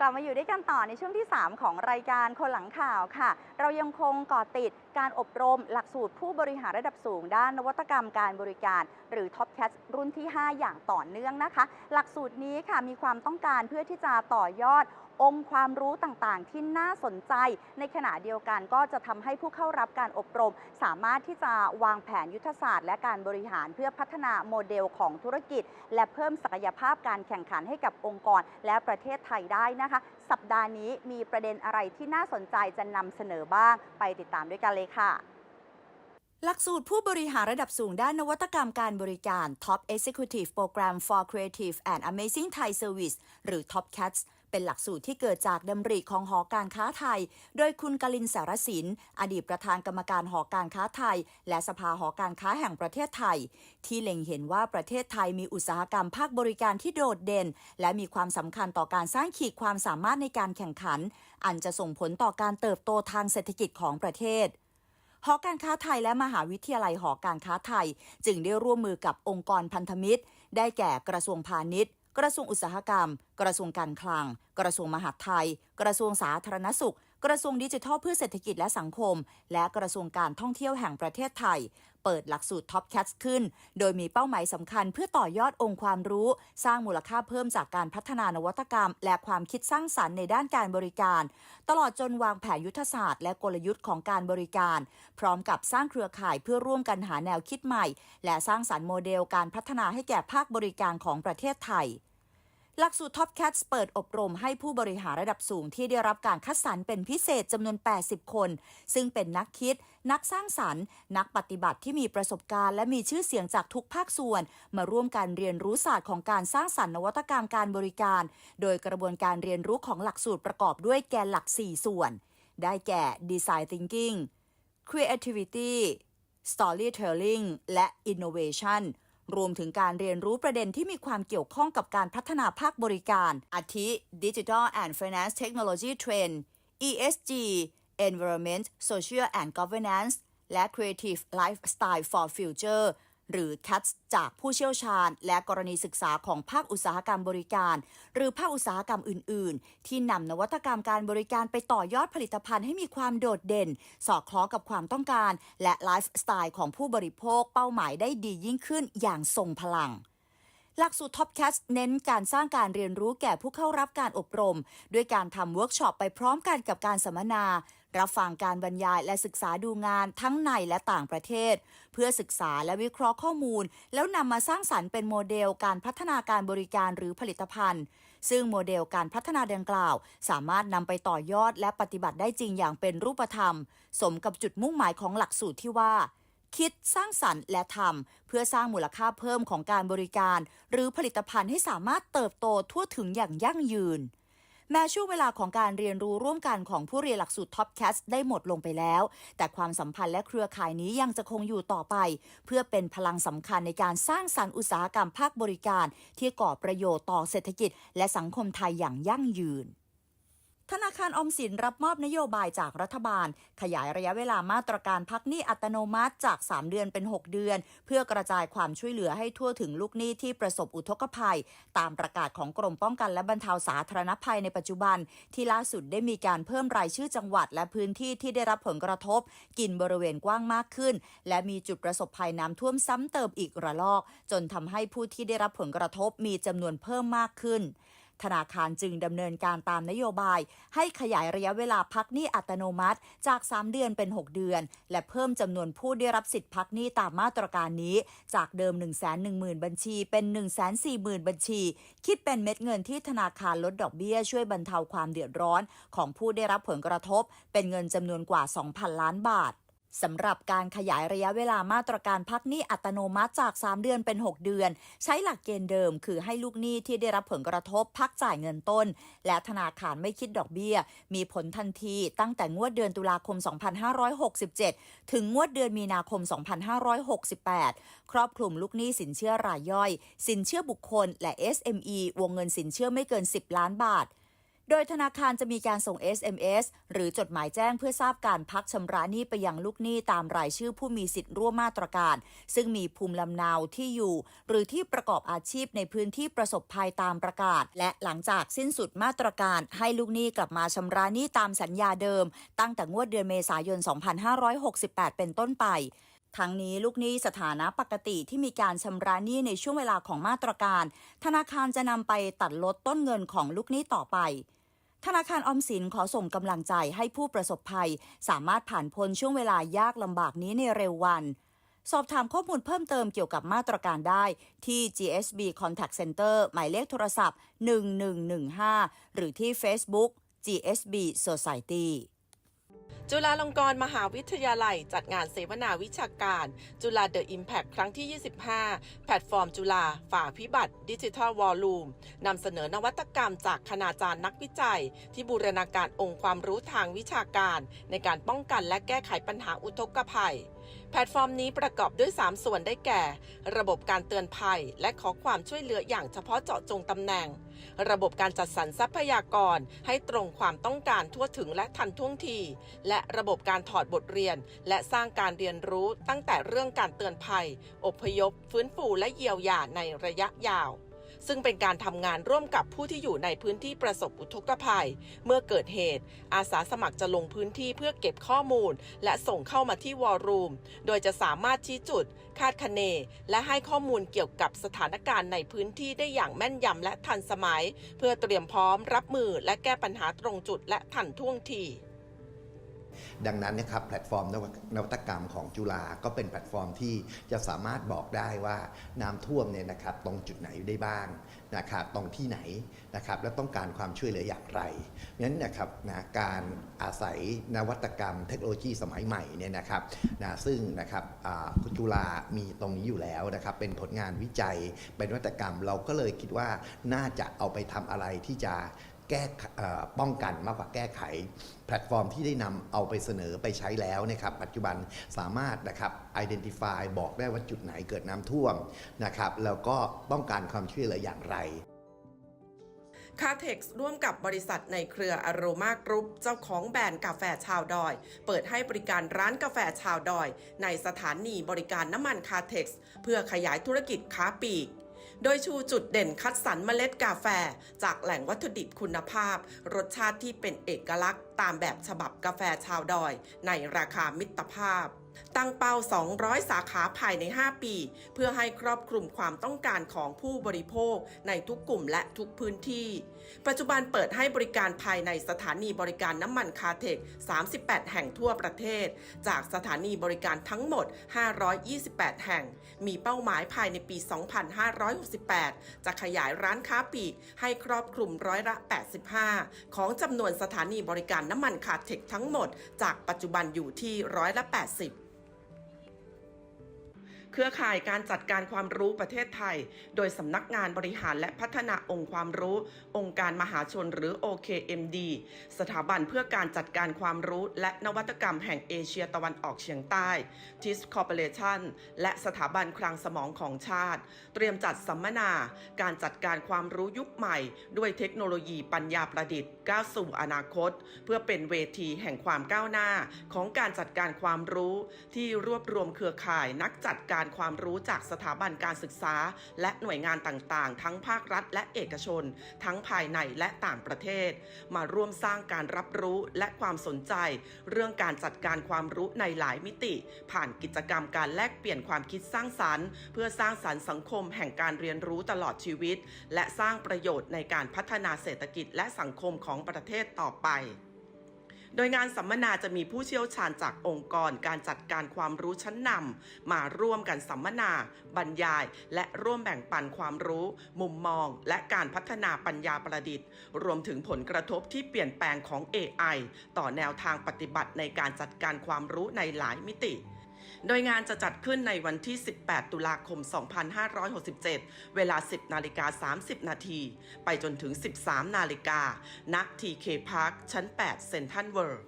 กลับมาอยู่ด้วยกันต่อในช่วงที่ 3 ของรายการคนหลังข่าวค่ะ เรายังคงเก่อติดการอบรมหลักสูตรผู้บริหารระดับสูง ด้านนวัตกรรมการบริการ หรือ Top Cat รุ่นที่ 5 อย่างต่อเนื่องนะคะ หลักสูตรนี้ค่ะมีความต้องการเพื่อที่จะต่อยอด องค์ความรู้ต่างๆ ที่น่าสนใจ ในขณะเดียวกันก็จะทำให้ผู้เข้ารับการอบรม สามารถที่จะวางแผนยุทธศาสตร์ และการบริหารเพื่อพัฒนาโมเดลของธุรกิจ และเพิ่มศักยภาพการแข่งขันให้กับองค์กร และประเทศไทยได้นะคะ สัปดาห์นี้มีประเด็นอะไรที่น่าสนใจจะนำเสนอบ้าง ไปติดตามด้วยกันเลยค่ะหลักสูตรผู้บริหารระดับสูงด้านนวัตกรรมการบริการ Top Executive Program for Creative and Amazing Thai Service หรือ Top CATS เป็นหลักสูตรที่เกิดจากดำริของหอการค้าไทย โดยคุณกลินสารสิน อดีตประธานกรรมการหอการค้าไทย และสภาหอการค้าแห่งประเทศไทย ที่เล็งเห็นว่าประเทศไทยมีอุตสาหกรรมภาคบริการที่โดดเด่น และมีความสำคัญต่อการสร้างขีดความสามารถในการแข่งขัน อันจะส่งผลต่อการเติบโตทางเศรษฐกิจของประเทศหอการค้าไทยและมหาวิทยาลัยหอการค้าไทย จึงได้ร่วมมือกับองค์กรพันธมิตร ได้แก่กระทรวงพาณิชย์ กระทรวงอุตสาหกรรม กระทรวงการคลัง กระทรวงมหาดไทย กระทรวงสาธารณสุข กระทรวงดิจิทัลเพื่อเศรษฐกิจและสังคม และกระทรวงการท่องเที่ยวแห่งประเทศไทย เปิดหลักสูตร Top Cats ขึ้น โดยมีเป้าหมายสำคัญเพื่อต่อยอดองค์ความรู้ สร้างมูลค่าเพิ่มจากการพัฒนานวัตกรรม และความคิดสร้างสรรค์ในด้านการบริการ ตลอดจนวางแผนยุทธศาสตร์และกลยุทธ์ของการบริการ พร้อมกับสร้างเครือข่ายเพื่อร่วมกันหาแนวคิดใหม่ และสร้างสรรค์โมเดลการพัฒนาให้แก่ภาคบริการของประเทศไทย หลักสูตร Top Cats เปิดอบรมให้ผู้บริหารระดับสูงที่ได้รับการคัดสรรเป็นพิเศษจำนวน 80 คน ซึ่งเป็นนักคิด นักสร้างสรรค์ นักปฏิบัติที่มีประสบการณ์และมีชื่อเสียงจากทุกภาคส่วน มาร่วมกันเรียนรู้ศาสตร์ของการสร้างสรรค์นวัตกรรมการบริการ โดยกระบวนการเรียนรู้ของหลักสูตรประกอบด้วยแกนหลัก 4 ส่วน ได้แก่ Design Thinking Creativity Storytelling และ Innovation รวมถึงการเรียนรู้ประเด็นที่มีความเกี่ยวข้องกับการพัฒนาภาคบริการ อาทิ Digital and Finance Technology Trend ESG Environment Social and Governance และ Creative Lifestyle for Future หรือ CATS จากผู้เชี่ยวชาญ และกรณีศึกษาของภาคอุตสาหกรรมบริการ หรือภาคอุตสาหกรรมอื่น ๆ ที่นำนวัตกรรมการบริการไปต่อยอดผลิตภัณฑ์ให้มีความโดดเด่น สอดคล้องกับความต้องการ และไลฟ์สไตล์ของผู้บริโภคเป้าหมายได้ดียิ่งขึ้นอย่างทรงพลังหลักสูตร Top Cats เน้นการสร้างการเรียนรู้แก่ผู้เข้ารับการอบรม ด้วยการทำเวิร์กช็อปไปพร้อมกันกับการสัมมนา รับฟังการบรรยายและศึกษาดูงานทั้งในและต่างประเทศ เพื่อศึกษาและวิเคราะห์ข้อมูล แล้วนำมาสร้างสรรค์เป็นโมเดลการพัฒนาการบริการหรือผลิตภัณฑ์ ซึ่งโมเดลการพัฒนาดังกล่าว สามารถนำไปต่อยอดและปฏิบัติได้จริงอย่างเป็นรูปธรรม สมกับจุดมุ่งหมายของหลักสูตรที่ว่าคิดสร้างสรรค์และทำเพื่อสร้างมูลค่าเพิ่มของการบริการ หรือผลิตภัณฑ์ให้สามารถเติบโตทั่วถึงอย่างยั่งยืน แม้ช่วงเวลาของการเรียนรู้ร่วมกันของผู้เรียนหลักสูตรท็อปแคสได้หมดลงไปแล้ว แต่ความสัมพันธ์และเครือข่ายนี้ยังจะคงอยู่ต่อไป เพื่อเป็นพลังสำคัญในการสร้างสรรค์อุตสาหกรรมภาคบริการ ที่ก่อประโยชน์ต่อเศรษฐกิจ และสังคมไทยอย่างยั่งยืน ธนาคารอมสินรับมอบนโยบายจากรัฐบาล ขยายระยะเวลามาตรการพักหนี้อัตโนมัติจาก 3 เดือนเป็น 6 เดือน เพื่อกระจายความช่วยเหลือให้ทั่วถึงลูกหนี้ที่ประสบอุทกภัย ตามประกาศของกรมป้องกันและบรรเทาสาธารณภัยในปัจจุบัน ที่ล่าสุดได้มีการเพิ่มรายชื่อจังหวัด และพื้นที่ที่ได้รับผลกระทบ กินบริเวณกว้างมากขึ้น และมีจุดประสบภัยน้ำท่วมซ้ำเติมอีกระลอก จนทำให้ผู้ที่ได้รับผลกระทบมีจำนวนเพิ่มมากขึ้น ธนาคารจึงดำเนินการตามนโยบาย ให้ขยายระยะเวลาพักหนี้อัตโนมัติ จาก 3 เดือนเป็น 6 เดือน และเพิ่มจำนวนผู้ได้รับสิทธิพักหนี้ตามมาตรการนี้ จากเดิม 110,000 บัญชี เป็น 140,000 บัญชี คิดเป็นเม็ดเงินที่ธนาคารลดดอกเบี้ยช่วยบรรเทาความเดือดร้อน ของผู้ได้รับผลกระทบ เป็นเงินจำนวนกว่า 2,000 ล้านบาท สำหรับการขยายระยะเวลามาตรการพักหนี้อัตโนมัติจาก 3 เดือนเป็น 6 เดือน ใช้หลักเกณฑ์เดิม คือให้ลูกหนี้ที่ได้รับผลกระทบพักจ่ายเงินต้น และธนาคารไม่คิดดอกเบี้ย มีผลทันทีตั้งแต่งวดเดือนตุลาคม 2567 ถึงงวดเดือนมีนาคม 2568 ครอบคลุมลูกหนี้สินเชื่อรายย่อย สินเชื่อบุคคล และ SME วงเงินสินเชื่อไม่เกิน 10 ล้านบาท โดยธนาคารจะมีการส่ง SMS หรือจดหมายแจ้งเพื่อทราบการพักชำระหนี้ไปยังลูกหนี้ตามรายชื่อผู้มีสิทธิ์ร่วมมาตรการ ซึ่งมีภูมิลำเนาที่อยู่ หรือที่ประกอบอาชีพในพื้นที่ประสบภัยตามประกาศ และหลังจากสิ้นสุดมาตรการให้ลูกหนี้กลับมาชำระหนี้ตามสัญญาเดิม ตั้งแต่งวดเดือนเมษายน 2568 เป็นต้นไปทั้งนี้ลูกหนี้สถานะปกติที่มีการชำระหนี้ในช่วงเวลาของมาตรการ ธนาคารจะนำไปตัดลดต้นเงินของลูกหนี้ต่อไป ธนาคารออมสินขอส่งกำลังใจให้ผู้ประสบภัย สามารถผ่านพ้นช่วงเวลายากลำบากนี้ในเร็ววัน สอบถามข้อมูลเพิ่มเติมเกี่ยวกับมาตรการได้ที่ GSB Contact Center หมายเลขโทรศัพท์ 1115 หรือที่ Facebook GSB Society จุฬาลงกรณ์มหาวิทยาลัย จัดงานเสวนาวิชาการ จุฬาเดอะอิมแพคครั้งที่ 25 แพลตฟอร์มจุฬาฝ่าพิบัติดิจิทัลวอลลุ่มนำเสนอนวัตกรรมจากคณาจารย์นักวิจัย ที่บูรณาการองค์ความรู้ทางวิชาการ ในการป้องกันและแก้ไขปัญหาอุทกภัย แพลตฟอร์มนี้ประกอบด้วย 3 ส่วนได้แก่ ระบบการเตือนภัย และขอความช่วยเหลืออย่างเฉพาะเจาะจงตำแหน่ง ระบบการจัดสรรทรัพยากรให้ตรงความต้องการทั่วถึงและทันท่วงที และระบบการถอดบทเรียน และสร้างการเรียนรู้ตั้งแต่เรื่องการเตือนภัย อพยพ ฟื้นฟูและเยียวยาในระยะยาว ซึ่งเป็นการทำงานร่วมกับผู้ที่อยู่ในพื้นที่ประสบอุทกภัย เมื่อเกิดเหตุ อาสาสมัครจะลงพื้นที่เพื่อเก็บข้อมูล และส่งเข้ามาที่วอลลุ่มโดยจะสามารถชี้จุด คาดคะเน และให้ข้อมูลเกี่ยวกับสถานการณ์ในพื้นที่ได้อย่างแม่นยำและทันสมัย เพื่อเตรียมพร้อมรับมือและแก้ปัญหาตรงจุดและทันท่วงที ดังนั้นนะครับแพลตฟอร์มนวัตกรรมของจุฬาก็เป็นแพลตฟอร์มที่จะสามารถบอกได้ว่าน้ำท่วมเนี่ยนะครับตรงจุดไหนได้บ้างนะครับตรงที่ไหนนะครับและต้องการความช่วยเหลืออย่างไรงั้นนะครับนะการอาศัยนวัตกรรมเทคโนโลยีสมัยใหม่เนี่ยนะครับนะซึ่งนะครับจุฬามีตรงนี้อยู่แล้วนะครับเป็นผลงานวิจัยเป็นนวัตกรรมเราก็เลยคิดว่าน่าจะเอาไปทำอะไรที่จะ แก้ป้องกันมากกว่าแก้ไข แพลตฟอร์มที่ได้นำเอาไปเสนอไปใช้แล้วนะครับ ปัจจุบันสามารถนะครับ identify บอกได้ว่าจุดไหนเกิดน้ำท่วมนะครับ แล้วก็ต้องการความช่วยเหลืออย่างไรคาเท็กซ์ร่วมกับบริษัทในเครืออโรมากรุ๊ปเจ้าของแบรนด์กาแฟชาวดอย เปิดให้บริการร้านกาแฟชาวดอย ในสถานีบริการน้ำมันคาเท็กซ์เพื่อขยายธุรกิจค้าปลีก โดยชูจุดเด่นคัดสรรเมล็ดกาแฟ จากแหล่งวัตถุดิบคุณภาพ รสชาติที่เป็นเอกลักษณ์ตามแบบฉบับกาแฟชาวดอย ในราคามิตรภาพ ตั้งเป้า 200 สาขาภายใน 5 ปี เพื่อให้ครอบคลุมความต้องการของผู้บริโภคในทุกกลุ่มและทุกพื้นที่ ปัจจุบันเปิดให้บริการภายในสถานีบริการน้ำมันคาเทค 38 แห่งทั่วประเทศ จากสถานีบริการทั้งหมด 528 แห่ง มีเป้าหมายภายในปี 2568 จะขยายร้านค้าปลีกให้ครอบคลุมร้อยละ 85 ของจำนวนสถานีบริการน้ำมันคาเทคทั้งหมด จากปัจจุบันอยู่ที่ร้อยละ 80 เครือข่ายการจัดการความรู้ประเทศไทย โดยสำนักงานบริหารและพัฒนาองค์ความรู้ องค์การมหาชนหรือ OKMD สถาบันเพื่อการจัดการความรู้ และนวัตกรรมแห่งเอเชียตะวันออกเฉียงใต้ TIS Corporation และสถาบันคลังสมองของชาติ เตรียมจัดสัมมนา การจัดการความรู้ยุคใหม่ ด้วยเทคโนโลยีปัญญาประดิษฐ์ก้าวสู่อนาคต เพื่อเป็นเวทีแห่งความก้าวหน้า ของการจัดการความรู้ ที่รวบรวมเครือข่ายนักจัดการความรู้จากสถาบันการศึกษา และหน่วยงานต่างๆ ทั้งภาครัฐและเอกชน ทั้งภายในและต่างประเทศ มาร่วมสร้างการรับรู้และความสนใจ เรื่องการจัดการความรู้ในหลายมิติ ผ่านกิจกรรมการแลกเปลี่ยนความคิดสร้างสรรค์ เพื่อสร้างสรรค์สังคมแห่งการเรียนรู้ตลอดชีวิต และสร้างประโยชน์ในการพัฒนาเศรษฐกิจและสังคมของประเทศต่อไป โดยงานสัมมนาจะมีผู้เชี่ยวชาญจากองค์กรการจัดการความรู้ชั้นนำมาร่วมกันสัมมนา บรรยาย และร่วมแบ่งปันความรู้ มุมมอง และการพัฒนาปัญญาประดิษฐ์ รวมถึงผลกระทบที่เปลี่ยนแปลงของ AI ต่อแนวทางปฏิบัติในการจัดการความรู้ในหลายมิติ โดยงานจะจัดขึ้นในวันที่ 18 ตุลาคม 2567 เวลา 10 นาฬิกา 30 นาทีไปจนถึง 13 นาฬิกาณ TK Park ชั้น 8 เซ็นทรัลเวิร์